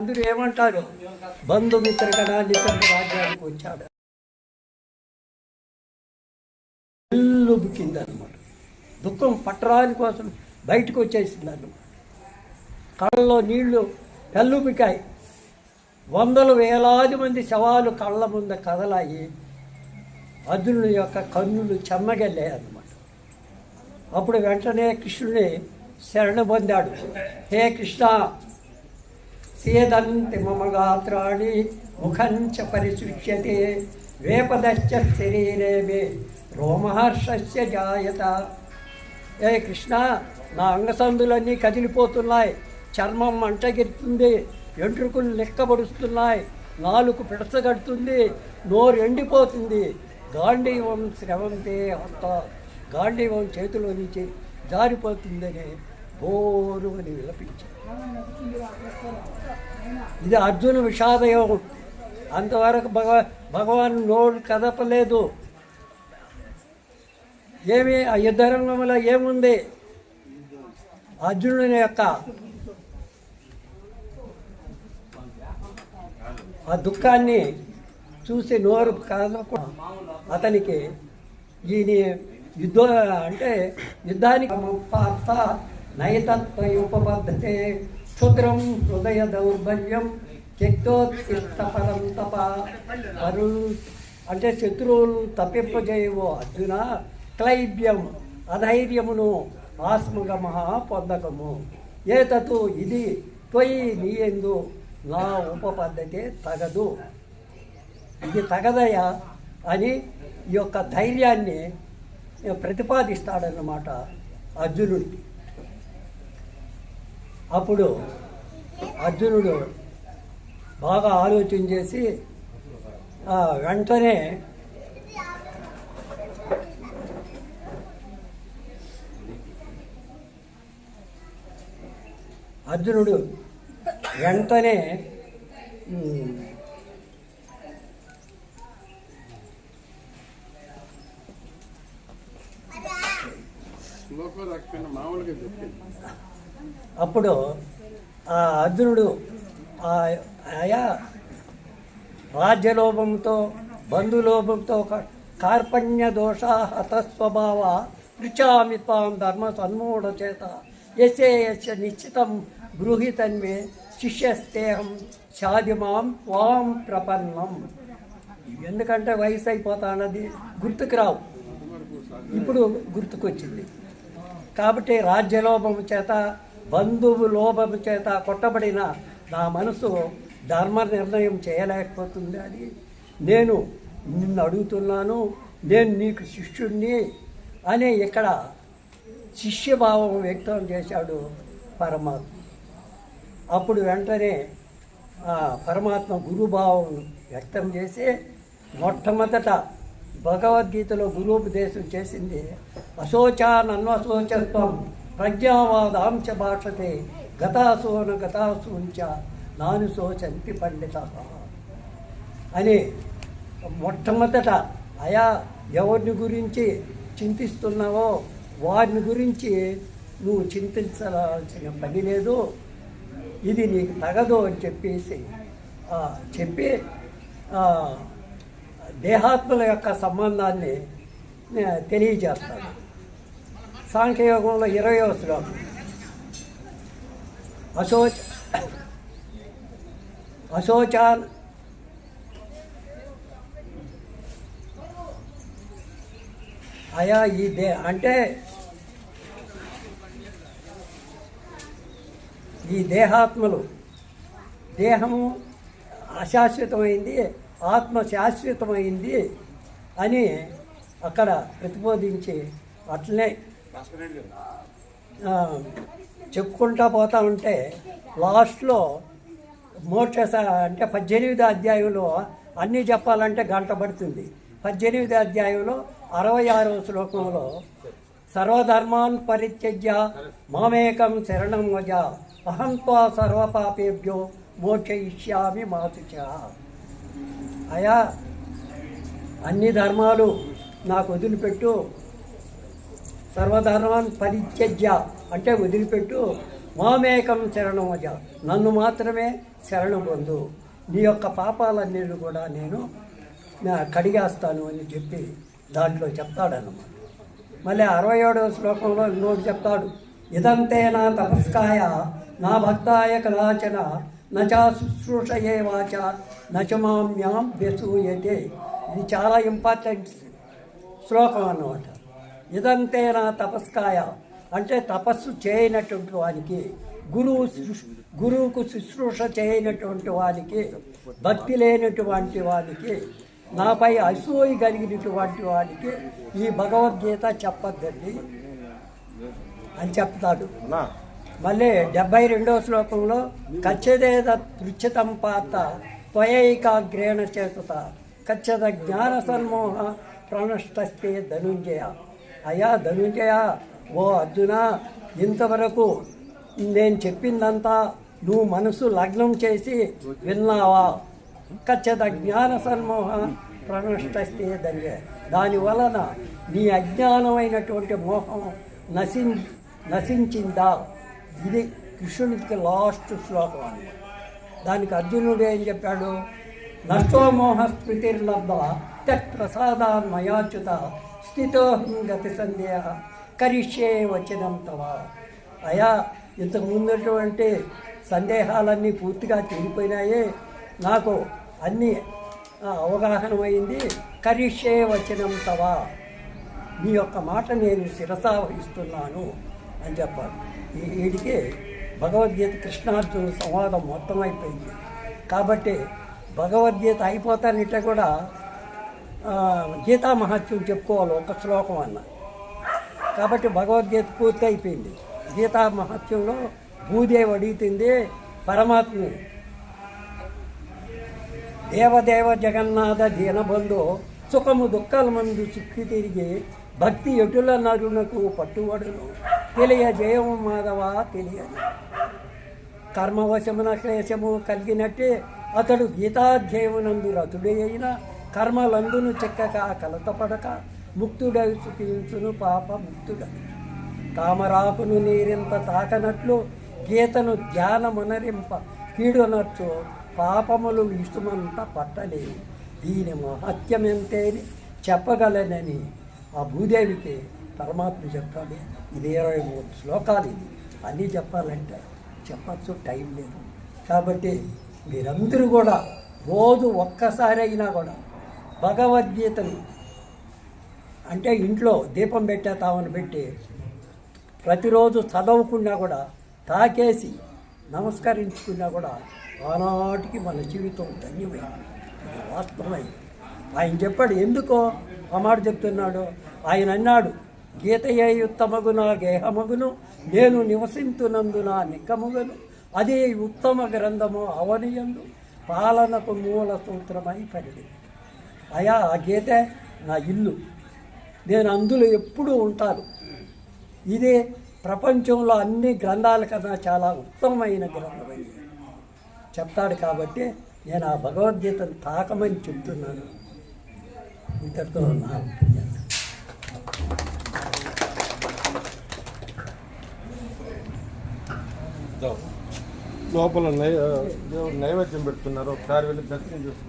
అందరూ ఏమంటారు? బంధుమిత్ర కదా నిజంగా రాజ్యానికి వచ్చాడు కింద అనమాట దుఃఖం పట్టరాని కోసం బయటకు వచ్చేసింది అనమాట కళ్ళలో నీళ్ళు పెళ్ళుబికాయి. వందల వేలాది మంది శవాలు కళ్ళ ముంద కదలాయి. అర్జునుడి యొక్క కన్నులు చెమ్మగెళ్ళాయి అన్నమాట అప్పుడు వెంటనే కృష్ణుని శరణ పొందాడు. హే కృష్ణ సేదంతి మమ గాత్రాణి ముఖంచ పరిసృక్ష్యతే వేపదశ్చ శరీరే మే రోమహర్షస్య జాయత ఏ కృష్ణ నా అంగసందులన్నీ కదిలిపోతున్నాయి చర్మం మంటగిరుతుంది ఎంట్రుకులు లెక్కబడుస్తున్నాయి నాలుగు పిడసగడుతుంది నోరు ఎండిపోతుంది గాంధీవం శ్రవంతే అంత గాంధీవం చేతిలో నుంచి జారిపోతుందని బోరు అని విలపించారు ఇది అర్జున విషాదయోగం. అంతవరకు భగవ భగవాన్ నోరు కదపలేదు. ఏమి ఆ యుద్ధ రంగంలో ఏముంది? అర్జునుని యొక్క ఆ దుఃఖాన్ని చూసి నోరు కదలకుండా అతనికి ఈయన యుద్ధ అంటే యుద్ధానికి పార్త నైతత్వయుపబద్ధతే క్షుద్రం హృదయ దౌర్బల్యం త్యక్తోత్పరం తప అరు అంటే శత్రువులు తప్పింపజేయవు అర్జున క్లైబ్యం అధైర్యమును ఆస్మగమ పొందకము ఏతతు ఇది త్వయి నీయందు నా ఉపపద్ధతే తగదు. ఇది తగదయా అని ఈ యొక్క ధైర్యాన్ని ప్రతిపాదిస్తాడన్నమాట అర్జునుడికి. అప్పుడు అర్జునుడు బాగా ఆలోచన చేసి వెంటనే అర్జునుడు వెంటనే మామూలుగా చెప్పింది. అప్పుడు ఆ అర్జునుడు ఆయా రాజ్యలోభంతో బంధులోభంతో కార్పణ్య దోష హతస్వభావ పృచ్చామి త్వాం ధర్మ సన్మూఢ చేత యశే యశ నిశ్చితం గృహీతన్మే శిష్యస్తేహం సాధిమాం త్వాం ప్రపన్నం ఎందుకంటే వయసు అయిపోతానది గుర్తుకు రావు. ఇప్పుడు గుర్తుకొచ్చింది. కాబట్టి రాజ్యలోభం చేత బంధువు లోభము చేత కొట్టబడిన నా మనసు ధర్మ నిర్ణయం చేయలేకపోతుంది అని నేను నిన్ను అడుగుతున్నాను నేను నీకు శిష్యుణ్ణి అనే ఇక్కడ శిష్యభావం వ్యక్తం చేశాడు పరమాత్మ. అప్పుడు వెంటనే ఆ పరమాత్మ గురుభావం వ్యక్తం చేసి మొట్టమొదట భగవద్గీతలో గురుపదేశం చేసింది అశోచా ప్రజ్ఞావాదాం చ భాషతే గతాసోన గతాసూంచ నాను చంపి పండిత. అని మొట్టమొదట అయా ఎవరిని గురించి చింతిస్తున్నావో వారిని గురించి నువ్వు చింతించాల్సిన పని లేదు. ఇది నీకు తగదు అని చెప్పేసి చెప్పి దేహాత్మల యొక్క సంబంధాన్ని తెలియజేస్తాను. సాంఖ్యయోగంలో ఇరవై శ్లోకం. అశోచ అశోచాన్ అయా ఈ దే అంటే ఈ దేహాత్మలు దేహము అశాశ్వతమైంది ఆత్మ శాశ్వతమైంది అని అక్కడ ప్రతిపాదించి అట్లనే చెప్పుకుంటా పోతా ఉంటే లాస్ట్లో మోక్ష స- అంటే పద్దెనిమిది అధ్యాయంలో అన్నీ చెప్పాలంటే గంట పడుతుంది. పద్దెనిమిది అధ్యాయంలో అరవై ఆరవ శ్లోకంలో సర్వధర్మాన్ పరిత్యజ్య మామేకం శరణం వజ అహంత్వా సర్వపాపేభ్యో మోక్షయిష్యామి మాతుచ అయా అన్ని ధర్మాలు నాకు వదిలిపెట్టు. సర్వధర్మాన్ పరిత్యజ్య అంటే వదిలిపెట్టు. మామేకం శరణమజ నన్ను మాత్రమే శరణం పొందు. నీ యొక్క పాపాలన్నీ కూడా నేను కడిగేస్తాను అని చెప్పి దాంట్లో చెప్తాడనమాట మళ్ళీ అరవై ఏడవ శ్లోకంలో ఇంకోటి చెప్తాడు. ఇదంతే నా తపస్కాయ? నా భక్తాయ కదాచన. నచా శుశ్రూషయే వాచ. నచమామ్యాం వ్యసూయతే. ఇది చాలా ఇంపార్టెంట్ శ్లోకం అన్నమాట. ఇదంతే నా తపస్కాయ? అంటే తపస్సు చేయనటువంటి వానికి గురువు గురువుకు శుశ్రూష చేయనటువంటి వానికి భక్తి లేనటువంటి వానికి నాపై అసూయ కలిగినటువంటి వానికి ఈ భగవద్గీత చెప్పద్దండి అని చెప్తాడు. మళ్ళీ డెబ్బై రెండవ శ్లోకంలో కచ్చదేద పృచ్ఛతం పాత త్వయైకాగ్రేణ చేతుత కచ్చద జ్ఞాన సన్మోహ ప్రణష్టస్తే ధనుంజయ. అయ్యా ధనుంజయ ఓ అర్జున ఇంతవరకు నేను చెప్పిందంతా నువ్వు మనసు లగ్నం చేసి విన్నావా? కచ్చద జ్ఞాన సన్మోహ ప్రణష్టస్తే ధన్య దాని వలన నీ అజ్ఞానమైనటువంటి మోహం నశిం నశించిందా? ఇది కృష్ణునికి లాస్ట్ శ్లోకం అని దానికి అర్జునుడు ఏం చెప్పాడు? నష్టోమోహ స్మృతిర్లబ్ధ తత్ప్రసాదాన్ మయాచుత స్థితోహం గతి సందేహ కరిష్యే వచ్చినంతవా తవ అయా ఇంతకు ముందున్నటువంటి సందేహాలన్నీ పూర్తిగా తీరిపోయినాయే నాకు అన్నీ అవగాహనమైంది కరిష్యే వచ్చినంతవా తవ. మీ యొక్క మాట నేను శిరసావహిస్తున్నాను అని చెప్పాలి వీడికి భగవద్గీత కృష్ణార్జున సంవాదం మొత్తం అయిపోయింది కాబట్టి భగవద్గీత అయిపోతానంటే కూడా గీతా మహత్యం చెప్పుకోవాలి ఒక శ్లోకం అన్న. కాబట్టి భగవద్గీత పూర్తి అయిపోయింది. గీతా మహత్యంలో భూదేవి అడుగుతుంది పరమాత్మ దేవదేవ జగన్నాథ దీనబంధు సుఖము దుఃఖాల మందు చుక్కి తిరిగి భక్తి ఎటుల నరునకు పట్టుబడును? తెలియ జయము మాధవ తెలియదు కర్మవశమున క్లేశము కలిగినట్టే అతడు గీతాధ్యయమునందు రతుడే అయిన కర్మలందును చెక్కక కలతపడక ముక్తుడై సుఖించును పాప ముక్తుడ. తామరాకును నీరింత తాకనట్లు గీతను ధ్యానమునరింప కీడునర్చు పాపములు ఇష్టమంత పట్టలేవు. దీని మహత్యమెంతేని చెప్పగలనని ఆ భూదేవికి పరమాత్మ చెప్పాలి. ఇది ఇరవై మూడు శ్లోకాలు ఇది. అన్నీ చెప్పాలంటే చెప్పచ్చు టైం లేదు. కాబట్టి మీరందరూ కూడా రోజు ఒక్కసారి అయినా కూడా భగవద్గీతను అంటే ఇంట్లో దీపం పెట్టేతామని పెట్టి ప్రతిరోజు చదవకుండా కూడా తాకేసి నమస్కరించుకున్నా కూడా ఆనాటికి మన జీవితం ధన్యమైంది. ఇది వాస్తవమైంది. ఆయన చెప్పాడు ఎందుకో? ఆ మాట చెప్తున్నాడు. ఆయన అన్నాడు గీతయేయుత్తమగున గేహమగును నేను నివసింతునందున నిక్కమగును. అదే ఉత్తమ గ్రంథము అవనియందు పాలనకు మూల సూత్రమై పడింది అయా ఆ గీత నా ఇల్లు. నేను అందులో ఎప్పుడూ ఉంటాను. ఇదే ప్రపంచంలో అన్ని గ్రంథాల కన్నా చాలా ఉత్తమమైన గ్రంథం ఇది చెప్తాడు కాబట్టి నేను ఆ భగవద్గీతను తాకమని చెప్తున్నాను. ఇంతటితో నా లోపల నై దేవుడు నైవేద్యం పెడుతున్నారు. ఒకసారి వెళ్ళి దర్శనం చేసుకుని